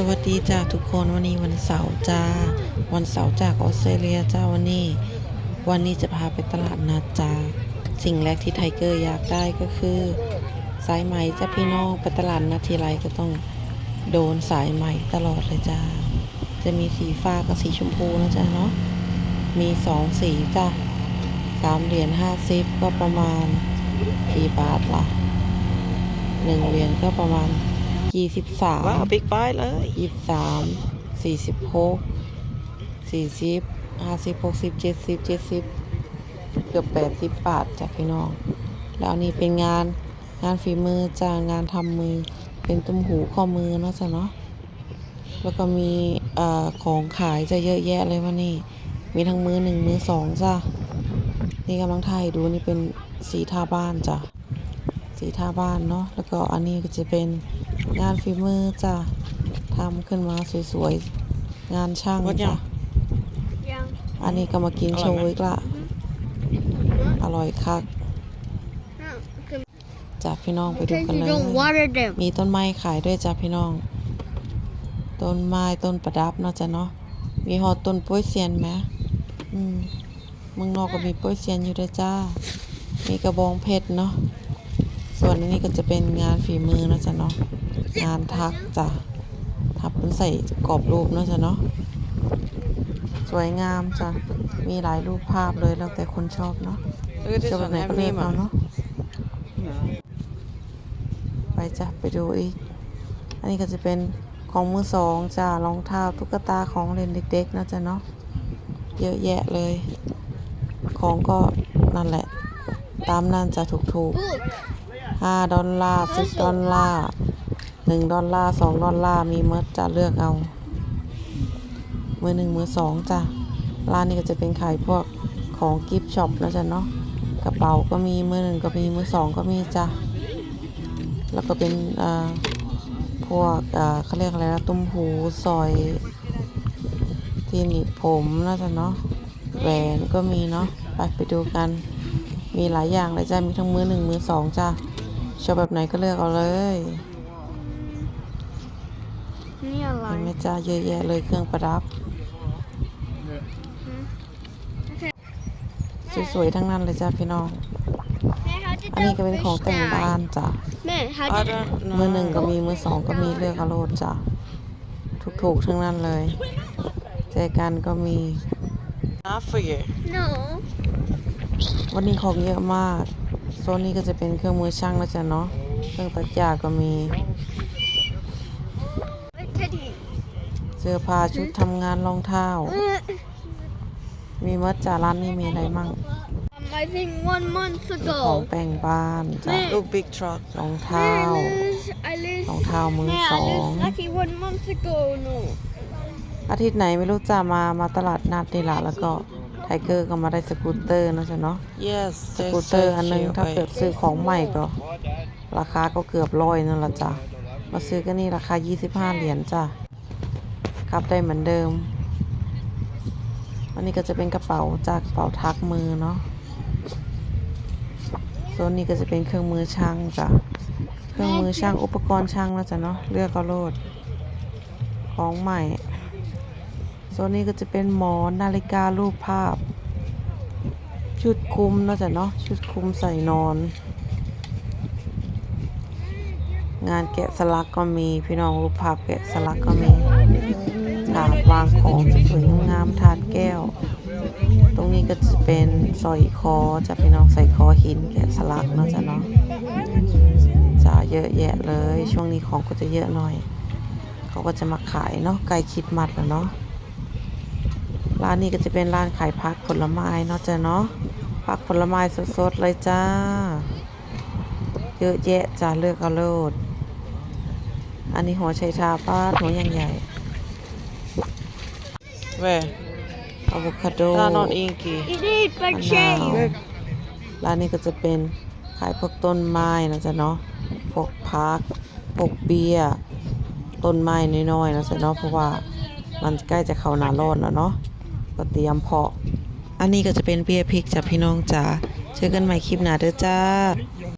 สวัสดีจ้าทุกคนวันนี้วันเสาร์จ้า วันเสาร์จากออสเตรเลียจ้าวันนี้ วันนี้จะพาไปตลาดนัดจ้าสิ่งแรกที่ไทเกอร์อยากได้ก็คือสายไหมจ้าพี่น้องไปตลาดนัดทีไรก็ต้องโดนสายไหมตลอดเลยจ้าจะมีสีฟ้ากับสีชมพูนะจ๊ะเนาะมีสองสีจ้าสามเหรียญห้าสิบก็ประมาณกี่บาทล่ะหนึ่งเหรียญก็ประมาณ ยี่สิบสามว้าวบิ๊กไบค์เลยยี่สิบสามสี่สิบหกสี่สิบห้าสิบหกสิบเจ็ดสิบเจ็ดสิบเกือบแปดสิบบาทจ้ะพี่น้อง แล้วอันนี้เป็นงานงานฝีมือจ้างานทำมือเป็นตุ้มหูข้อมือเนาะจ้ะเนาะแล้วก็มีเอ่อของขายจะเยอะแยะเลยวันนี้มีทั้งมือหนึ่งมือสองจ้ะนี่กำลังถ่ายดูนี่เป็นสีทาบ้านจ้ะสีทาบ้านเนาะแล้วก็อันนี้ก็จะเป็น งานฝีมือจ้ะทำขึ้นมาสวยๆ งานช่างวัดยัจ้ะงยังอันนี้ก็มากินอร่โชอยว์ไหมอีกละ อร่อยคัก No, จ้ะพี่น้องไปดู because กัน you เลย don't water them. มีต้นไม้ขายด้วยจ้ะพี่น้อง ต้นไม้ต้นประดับเนาะจ้ะเนาะ มีหอดต้นโป้ยเซียนไหมอืมเมืองนอกก็มีโป้ยเซียนอยู่ด้วยจ้า มีกระบองเพชรเนาะ ส่วนอันนี้ก็จะเป็นงานฝีมือเนาะจ้ะเนาะ งานทักจ้ะทับเป็นใส่กรอบรูปเนาะจ้ะเนาะสวยงามจ้ะมีหลายรูปภาพเลยแล้วแต่คนชอบเนาะชอบแบบไหนก็เลือกเอาเนาะไปจ้ะไปดูอีก อันนี้ก็จะเป็นของมือสองจ้ารองเท้าตุ๊กตาของเล่นเด็กๆนะจ๊ะเนาะเยอะแยะเลย ของก็นั่นแหละ ตามนั่นจะถูกๆห้าดอลลาร์สิบดอลลาร์ หนึ่งดอลลาร์สองดอลลาร์มีเมดจะเลือกเอา มือหนึ่งมือสองจ้ะ ร้านนี้ก็จะเป็นขายพวกของกิฟต์ช็อปนะจ๊ะเนาะ กระเป๋าก็มีมือหนึ่งก็มีมือสองก็มีจ้ะ แล้วก็เป็นอ่อพวกเอ่อเขาเรียกอะไรนะตุ้มหูสอยที่หนีบผมนะจ๊ะเนาะ แหวนก็มีเนาะ ไปไปดูกัน มีหลายอย่างเลยจ้ะ มีทั้งมือหนึ่งมือสองจ้ะชอบแบบไหนก็เลือกเอาเลย นี่อะไรเห็นไหมจ้ะเยอะแยะเลยเครื่องประดับ สวยๆทั้งนั้นเลยจ้ะพี่น้อง อันนี้ก็เป็นของแต่งบ้านจ้ะแม่ how I did don't know. มือหนึ่งก็มีมือสองก็มีเลือกเอาโลดจ้ะถูกๆทั้งนั้นเลยเจกันก็มี Not for you. no วันนี้ของเยอะมากโซนนี้ก็จะเป็นเครื่องมือช่างนะจ๊ะเนาะเครื่องตัดหญ้าก็มี เสื้อผ้าชุดทำงานรองเท้า มีมัดจ่าร้านนี้มีอะไรมั่ง um, I think one month ของ ago แปรงบ้านจ้ะ Look, big truck. รองเท้า I lose I lose รองเท้ามือ Man, ส I อง lose lucky one month ago no อาทิตย์ไหนไม่รู้จะมามาตลาดนัดนี่ละแล้วก็ไทเกอร์ก็มาได้สกูตเตอร์นะจ๊ะเนาะ Yes, ส they're กูตเตอร์ so อันนึง cute. ถ้าเกิด Wait. ซื้อของใหม่ก็ ราคาก็เกือบร้อยนั่นละจ้ะ มาซื้อก็นี่ราคา 25 เหรียญจ้ะ ขับได้เหมือนเดิม อันนี้ก็จะเป็นกระเป๋าจากกระเป๋าทักมือเนาะส่วนนี้ก็จะเป็นเครื่องมือช่างจ้ะ เครื่องมือช่างอุปกรณ์ช่างนะจ๊ะเนาะเลือกเอาโลด ของใหม่ส่วนนี้ก็จะเป็นหมอนนาฬิการูปภาพ ชุดคลุมเนาะจ๊ะเนาะชุดคลุมใส่นอน งานแกะสลักก็มี พี่น้องรูปภาพแกะสลักก็มีถาดวางของสวยงามๆถาดแก้ว ตรงนี้ก็จะเป็นสอยคอจะพี่น้องใส่คอหินแกะสลักเนาะจ๊ะเนาะจะเยอะแยะเลย ช่วงนี้ของก็จะเยอะหน่อย เขาก็จะมาขายเนาะไก่คิดมัดแล้วเนาะร้านนี้ก็จะเป็นร้านขายผักผลไม้เนาะจ๊ะเนาะผักผลไม้สดๆเลยจ้า เยอะแยะจ้าเลือกเอาโลด อันนี้หัวไชทาป้าดหัวยังใหญ่ Where? อะโวคาโด They're not inky. it is but มะ shame นาวร้านนี้ก็จะเป็นขายพวกต้นไม้นะจ๊ะเนาะ พวกพักพวกเบียร์ต้นไม้น้อยๆนะจ๊ะเนาะ เพราะว่ามันใกล้จะเข้าหน้าร้อนแล้วเนาะ ก็เตรียมเพาะ อันนี้ก็จะเป็นเบียร์พริกจ้ะพี่น้องจ๋าเจอกันใหม่คลิปหน้าเด้อจ้า